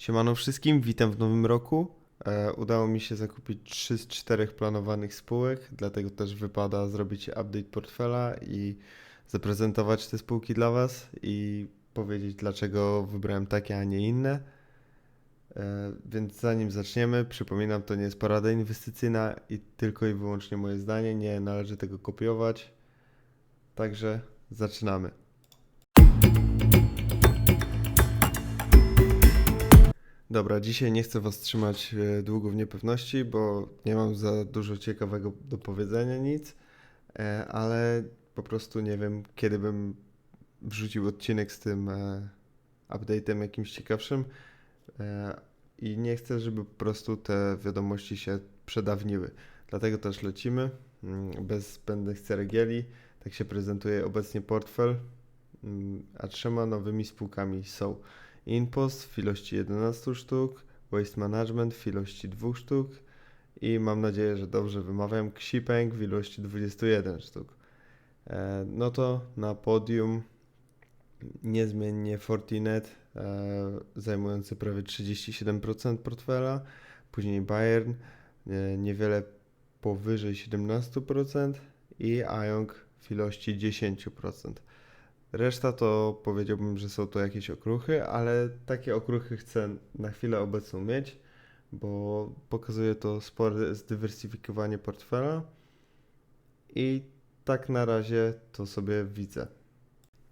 Siemano wszystkim, witam w nowym roku. E, udało mi się zakupić 3 z 4 planowanych spółek, dlatego też wypada zrobić update portfela i zaprezentować te spółki dla Was i powiedzieć, dlaczego wybrałem takie, a nie inne. E, więc zanim zaczniemy, przypominam, to nie jest porada inwestycyjna i tylko i wyłącznie moje zdanie, nie należy tego kopiować. Także zaczynamy. Dobra, dzisiaj nie chcę Was trzymać e, długo w niepewności, bo nie mam za dużo ciekawego do powiedzenia nic, e, ale po prostu nie wiem, kiedy bym wrzucił odcinek z tym e, update'em jakimś ciekawszym i nie chcę, żeby po prostu te wiadomości się przedawniły. Dlatego też lecimy, mm, bez zbędnych ceregieli. Tak się prezentuje obecnie portfel, mm, a trzema nowymi spółkami są Inpost w ilości 11 sztuk, Waste Management w ilości 2 sztuk i mam nadzieję, że dobrze wymawiam, Xipeng w ilości 21 sztuk. E, No to na podium niezmiennie Fortinet e, zajmujący prawie 37% portfela, później Bayern e, niewiele powyżej 17% i Iong w ilości 10%. Reszta to powiedziałbym, że są to jakieś okruchy, ale takie okruchy chcę na chwilę obecną mieć, bo pokazuje to spore zdywersyfikowanie portfela i tak na razie to sobie widzę.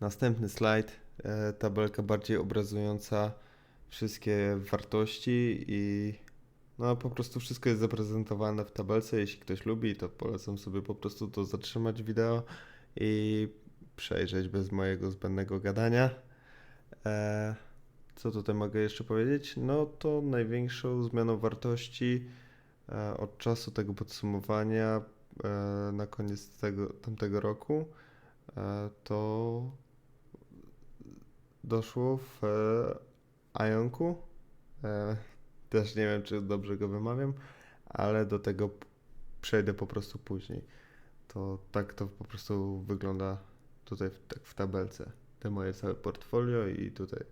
Następny slajd, e, tabelka bardziej obrazująca wszystkie wartości i no po prostu wszystko jest zaprezentowane w tabelce. Jeśli ktoś lubi, to polecam sobie po prostu to zatrzymać wideo i przejrzeć bez mojego zbędnego gadania. E, co tutaj mogę jeszcze powiedzieć? No to największą zmianą wartości e, od czasu tego podsumowania e, na koniec tego, tamtego roku e, to doszło w Ionku. E, też nie wiem, czy dobrze go wymawiam, ale do tego przejdę po prostu później. To tak to po prostu wygląda tutaj w, tak w tabelce. Te moje całe portfolio i tutaj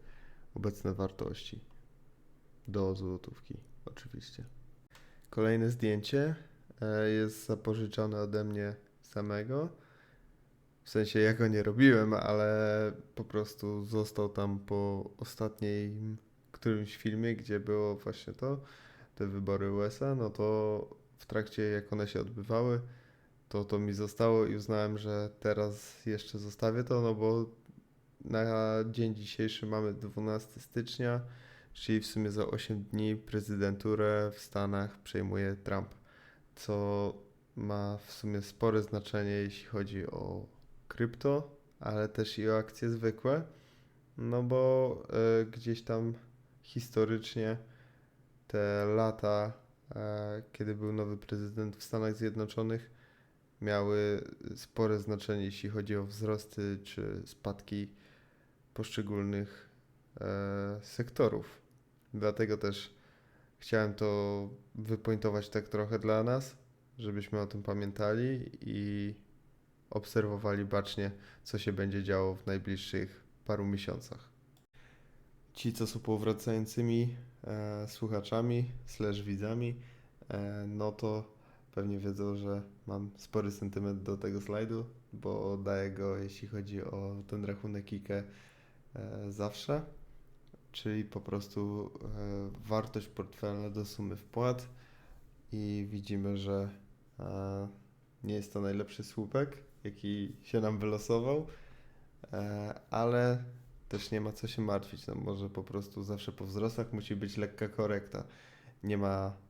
obecne wartości. Do złotówki, oczywiście. Kolejne zdjęcie e, jest zapożyczone ode mnie samego. W sensie ja go nie robiłem, ale po prostu został tam po ostatnim którymś filmie, gdzie było właśnie to, te wybory USA, no to w trakcie jak one się odbywały, to to mi zostało i uznałem, że teraz jeszcze zostawię to, no bo na dzień dzisiejszy mamy 12 stycznia, czyli w sumie za 8 dni prezydenturę w Stanach przejmuje Trump, co ma w sumie spore znaczenie, jeśli chodzi o krypto, ale też i o akcje zwykłe, no bo y, gdzieś tam historycznie te lata, e, kiedy był nowy prezydent w Stanach Zjednoczonych, miały spore znaczenie, jeśli chodzi o wzrosty czy spadki poszczególnych e, sektorów. Dlatego też chciałem to wypointować tak trochę dla nas, żebyśmy o tym pamiętali i obserwowali bacznie, co się będzie działo w najbliższych paru miesiącach. Ci, co są powracającymi e, słuchaczami, slash widzami, e, no to pewnie wiedzą, że mam spory sentyment do tego slajdu, bo daję go, jeśli chodzi o ten rachunek IKE zawsze, czyli po prostu e, wartość portfela do sumy wpłat i widzimy, że e, nie jest to najlepszy słupek, jaki się nam wylosował, e, ale też nie ma co się martwić, no może po prostu zawsze po wzrostach musi być lekka korekta. Nie ma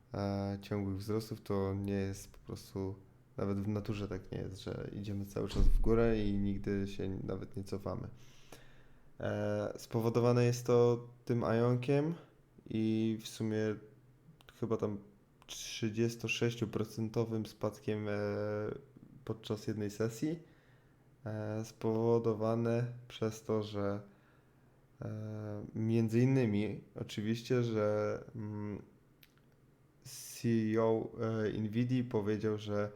ciągłych wzrostów, to nie jest po prostu, nawet w naturze tak nie jest, że idziemy cały czas w górę i nigdy się nawet nie cofamy. E, spowodowane jest to tym Ionkiem i w sumie chyba tam 36% spadkiem e, podczas jednej sesji, e, spowodowane przez to, że między innymi oczywiście, że mm, CEO e, Nvidia powiedział, że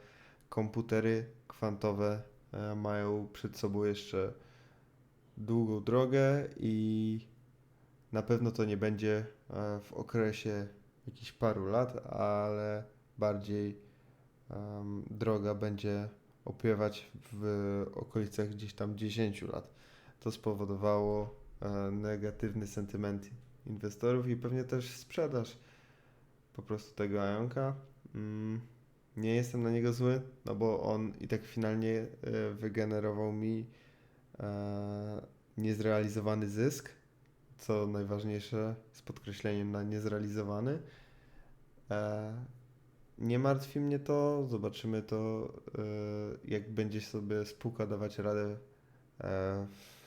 komputery kwantowe e, mają przed sobą jeszcze długą drogę i na pewno to nie będzie e, w okresie jakichś paru lat, ale bardziej em, droga będzie opiewać w okolicach gdzieś tam 10 lat. To spowodowało negatywny sentyment inwestorów i pewnie też sprzedaż po prostu tego Ionka. Mm, nie jestem na niego zły, no bo on i tak finalnie e, wygenerował mi e, niezrealizowany zysk, co najważniejsze z podkreśleniem na niezrealizowany. E, nie martwi mnie to, zobaczymy to, jak będzie sobie spółka dawać radę w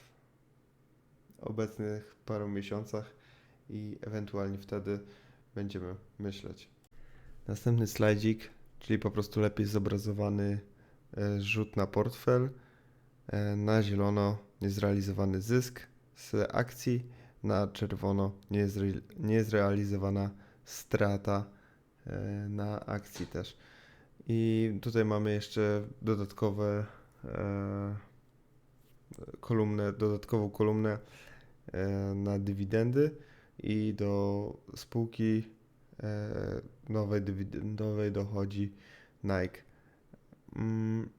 obecnych paru miesiącach i ewentualnie wtedy będziemy myśleć. Następny slajdzik, czyli po prostu lepiej zobrazowany e, rzut na portfel. E, Na zielono niezrealizowany zysk z akcji, na czerwono niezre, niezrealizowana strata e, na akcji też. I tutaj mamy jeszcze dodatkowe kolumnę, dodatkową kolumnę na dywidendy i do spółki e, nowej dywidendowej dochodzi Nike. Mm,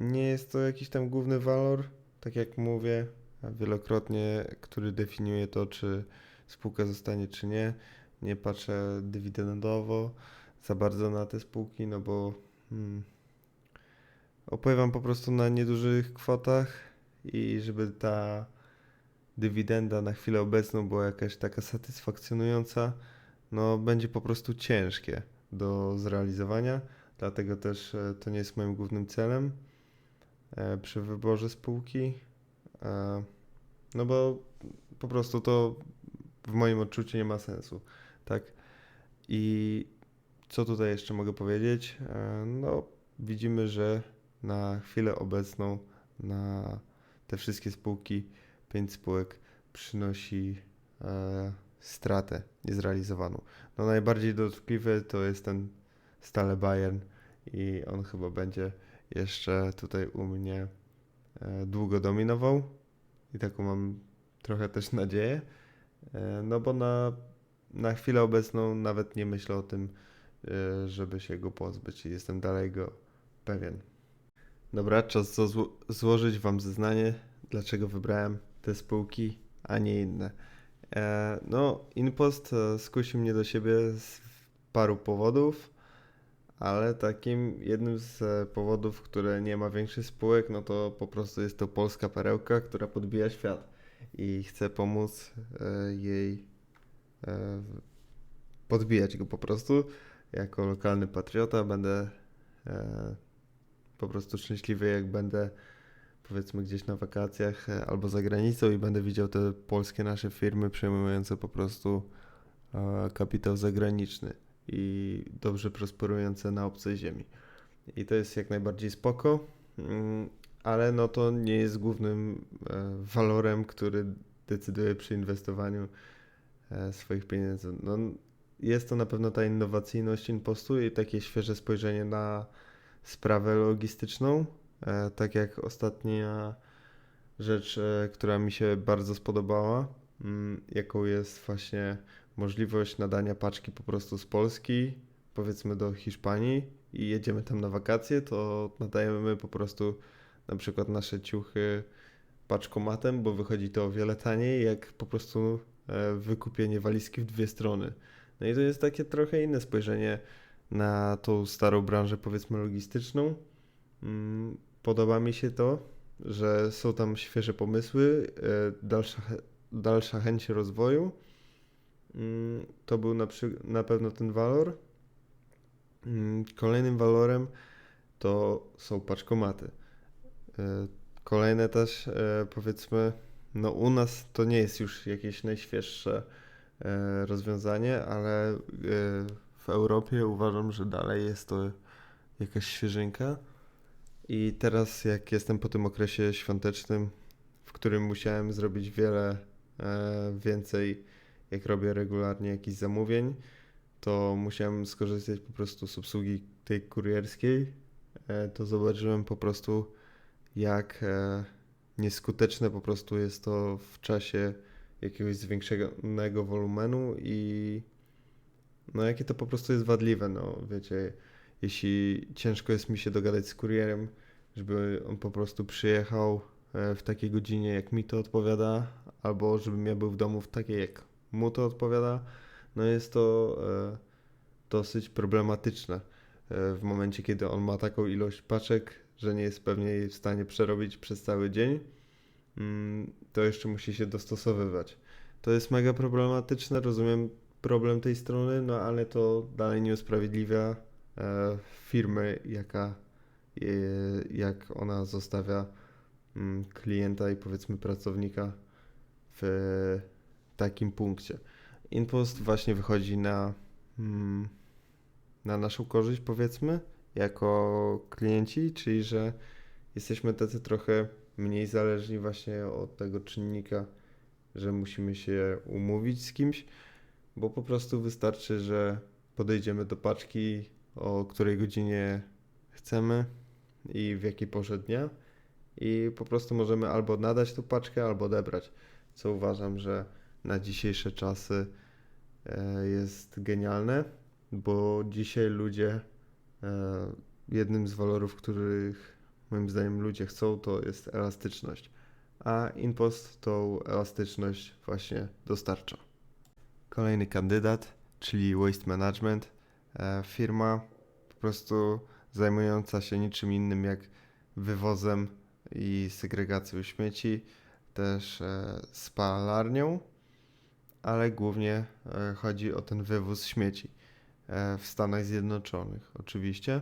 Nie jest to jakiś tam główny walor, tak jak mówię wielokrotnie, który definiuje to, czy spółka zostanie, czy nie. Nie patrzę dywidendowo za bardzo na te spółki, no bo hmm, opływam po prostu na niedużych kwotach i żeby ta dywidenda na chwilę obecną była jakaś taka satysfakcjonująca, no będzie po prostu ciężkie do zrealizowania, dlatego też e, to nie jest moim głównym celem e, przy wyborze spółki. E, No bo po prostu to w moim odczuciu nie ma sensu, tak? I co tutaj jeszcze mogę powiedzieć? No, widzimy, że na chwilę obecną na te wszystkie spółki, 5 spółek przynosi e, stratę niezrealizowaną. No najbardziej dotkliwy to jest ten stale Bayern i on chyba będzie jeszcze tutaj u mnie e, długo dominował i taką mam trochę też nadzieję, e, no bo na, na chwilę obecną nawet nie myślę o tym, e, żeby się go pozbyć i jestem dalej go pewien. Dobra, czas zło- złożyć Wam zeznanie, dlaczego wybrałem te spółki, a nie inne. E, no, Inpost e, skusił mnie do siebie z paru powodów, ale takim jednym z e, powodów, które nie ma większych spółek, no to po prostu jest to polska perełka, która podbija świat i chcę pomóc jej podbijać go po prostu. Jako lokalny patriota będę po prostu szczęśliwy, jak będę powiedzmy gdzieś na wakacjach e, albo za granicą i będę widział te polskie nasze firmy przejmujące po prostu e, kapitał zagraniczny i dobrze prosperujące na obcej ziemi. I to jest jak najbardziej spoko, mm, ale no to nie jest głównym e, walorem, który decyduje przy inwestowaniu swoich pieniędzy. No, jest to na pewno ta innowacyjność impostu i takie świeże spojrzenie na sprawę logistyczną. E, tak jak ostatnia rzecz, e, która mi się bardzo spodobała, mm, jaką jest właśnie możliwość nadania paczki po prostu z Polski, powiedzmy do Hiszpanii i jedziemy tam na wakacje, to nadajemy po prostu na przykład nasze ciuchy paczkomatem, bo wychodzi to o wiele taniej, jak po prostu e, wykupienie walizki w dwie strony. No i to jest takie trochę inne spojrzenie na tą starą branżę, powiedzmy logistyczną. Podoba mi się to, że są tam świeże pomysły, e, dalsza, dalsza chęć rozwoju. Mm, To był na, przy, na pewno ten walor. Mm, Kolejnym walorem to są paczkomaty. E, Kolejne też, e, powiedzmy, no u nas to nie jest już jakieś najświeższe rozwiązanie, ale w Europie uważam, że dalej jest to jakaś świeżynka. I teraz, jak jestem po tym okresie świątecznym, w którym musiałem zrobić wiele e, więcej, jak robię regularnie jakichś zamówień, to musiałem skorzystać po prostu z obsługi tej kurierskiej. E, to zobaczyłem po prostu, jak e, nieskuteczne po prostu jest to w czasie jakiegoś zwiększonego wolumenu i no jakie to po prostu jest wadliwe, no wiecie, jeśli ciężko jest mi się dogadać z kurierem, żeby on po prostu przyjechał e, w takiej godzinie, jak mi to odpowiada, albo żebym ja był w domu w takiej, jak mu to odpowiada, no jest to e, dosyć problematyczne e, w momencie, kiedy on ma taką ilość paczek, że nie jest pewnie jej w stanie przerobić przez cały dzień, mm, to jeszcze musi się dostosowywać. To jest mega problematyczne, rozumiem problem tej strony, no ale to dalej nie usprawiedliwia firmy, jaka, e, jak ona zostawia mm, klienta i powiedzmy pracownika w takim punkcie. Inpost właśnie wychodzi na, mm, na naszą korzyść, powiedzmy, jako klienci, czyli że jesteśmy tacy trochę mniej zależni właśnie od tego czynnika, że musimy się umówić z kimś, bo po prostu wystarczy, że podejdziemy do paczki, o której godzinie chcemy i w jakiej porze dnia. I po prostu możemy albo nadać tą paczkę, albo odebrać, co uważam, że na dzisiejsze czasy e, jest genialne, bo dzisiaj ludzie, e, jednym z walorów, których moim zdaniem ludzie chcą, to jest elastyczność, a InPost tą elastyczność właśnie dostarcza. Kolejny kandydat, czyli Waste Management, firma po prostu zajmująca się niczym innym jak wywozem i segregacją śmieci, też e, spalarnią, ale głównie e, chodzi o ten wywóz śmieci w Stanach Zjednoczonych, oczywiście.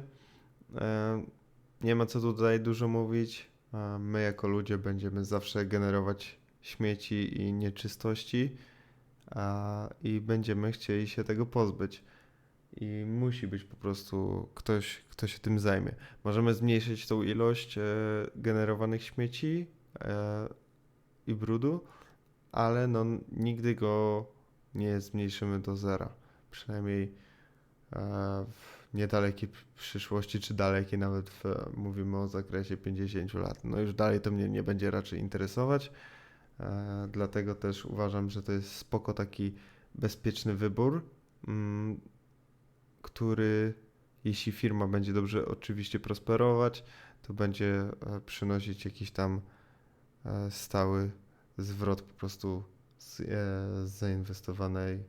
Nie ma co tutaj dużo mówić. My, jako ludzie, będziemy zawsze generować śmieci i nieczystości i będziemy chcieli się tego pozbyć. I musi być po prostu ktoś, kto się tym zajmie. Możemy zmniejszyć tą ilość e, generowanych śmieci e, i brudu, ale no, nigdy go nie zmniejszymy do zera. Przynajmniej e, w niedalekiej przyszłości, czy dalekiej, nawet w, mówimy o zakresie 50 lat. No już dalej to mnie nie będzie raczej interesować dlatego też uważam, że to jest spoko taki bezpieczny wybór, mm, który jeśli firma będzie dobrze oczywiście prosperować, to będzie e, przynosić jakiś tam e, stały zwrot po prostu z, z zainwestowanej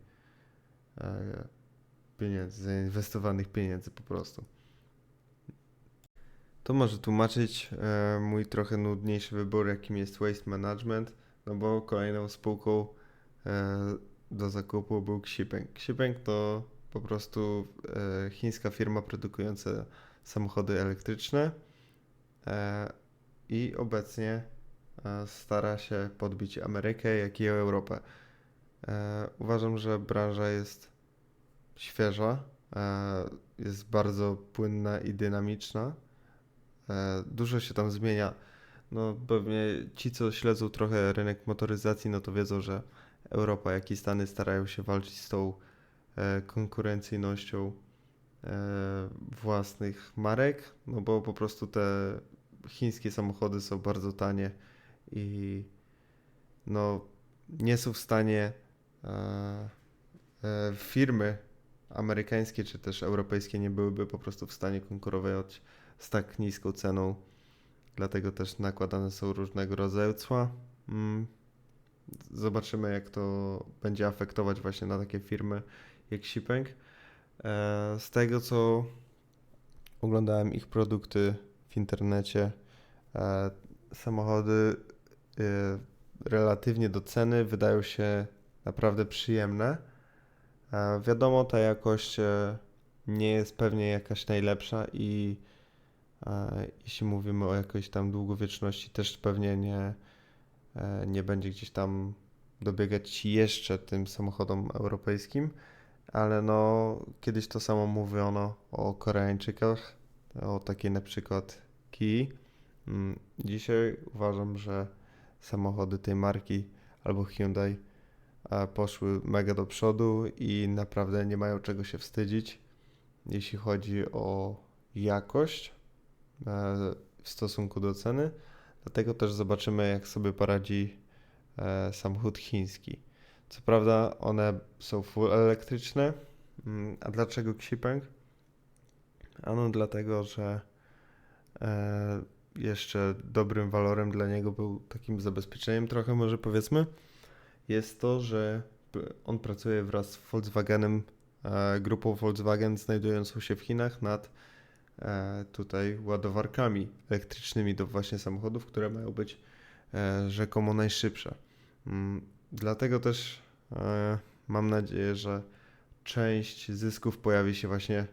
pieniędzy, zainwestowanych pieniędzy po prostu. To może tłumaczyć mój trochę nudniejszy wybór, jakim jest waste management no bo kolejną spółką e, do zakupu był Xipeng. Xipeng to po prostu e, chińska firma produkująca samochody elektryczne e, i obecnie stara się podbić Amerykę, jak i Europę. Uważam, że branża jest świeża, jest bardzo płynna i dynamiczna. Dużo się tam zmienia no pewnie ci, co śledzą trochę rynek motoryzacji, no to wiedzą, że Europa, jak i Stany starają się walczyć z tą e, konkurencyjnością e, własnych marek, no bo po prostu te chińskie samochody są bardzo tanie i no nie są w stanie e, e firmy amerykańskie czy też europejskie nie byłyby po prostu w stanie konkurować z tak niską ceną dlatego też nakładane są różnego rodzaju cła. Mm. Zobaczymy, jak to będzie afektować właśnie na takie firmy jak Xipeng. E, z tego, co oglądałem ich produkty w internecie, e, samochody e, relatywnie do ceny wydają się naprawdę przyjemne. Wiadomo, ta jakość nie jest pewnie jakaś najlepsza i jeśli mówimy o jakiejś tam długowieczności, też pewnie nie, nie będzie gdzieś tam dobiegać jeszcze tym samochodom europejskim, ale no kiedyś to samo mówiono o Koreańczykach, o takiej na przykład Kia. Mm, dzisiaj uważam, że samochody tej marki albo Hyundai e, poszły mega do przodu i naprawdę nie mają czego się wstydzić, jeśli chodzi o jakość w stosunku do ceny. Dlatego też zobaczymy, jak sobie poradzi e, samochód chiński. Co prawda one są full elektryczne. Mm, A dlaczego Xpeng? Ano dlatego, że e, jeszcze dobrym walorem dla niego był takim zabezpieczeniem trochę może powiedzmy, jest to, że on pracuje wraz z Volkswagenem, e, grupą Volkswagen znajdującą się w Chinach nad e, tutaj ładowarkami elektrycznymi do właśnie samochodów, które mają być rzekomo najszybsze. Mm, Dlatego też mam nadzieję, że część zysków pojawi się właśnie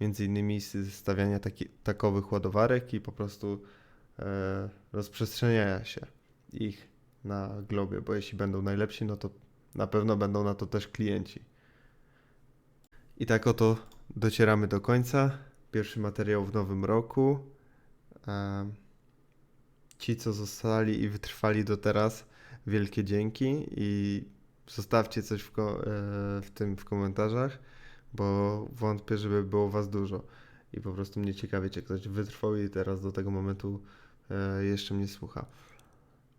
między innymi z stawiania taki, takowych ładowarek i po prostu e, rozprzestrzeniania się ich na globie, bo jeśli będą najlepsi, no to na pewno będą na to też klienci. I tak oto docieramy do końca. Pierwszy materiał w nowym roku. Em, Ci, co zostali i wytrwali do teraz, wielkie dzięki i zostawcie coś w, ko- e, w tym w komentarzach, bo wątpię, żeby było was dużo. I po prostu mnie ciekawi, czy ktoś wytrwał i teraz do tego momentu e, jeszcze mnie słucha.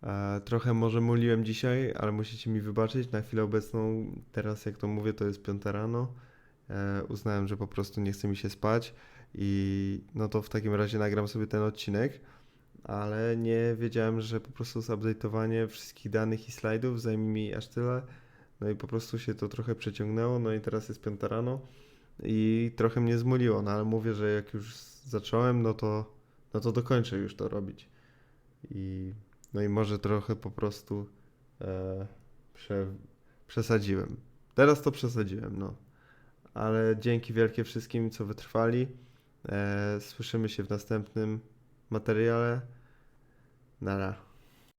E, Trochę może muliłem dzisiaj, ale musicie mi wybaczyć. Na chwilę obecną, teraz jak to mówię, to jest piąta rano. Uznałem, że po prostu nie chce mi się spać i no to w takim razie nagram sobie ten odcinek, ale nie wiedziałem, że po prostu zupdate'owanie wszystkich danych i slajdów zajmie mi aż tyle. No i po prostu się to trochę przeciągnęło, no i teraz jest piąta rano i trochę mnie zmuliło, no ale mówię, że jak już zacząłem, no to, no to dokończę już to robić. I no i może trochę po prostu e, prze, przesadziłem. Teraz to przesadziłem, no. Ale dzięki wielkie wszystkim, co wytrwali. E, słyszymy się w następnym materiale. Nada.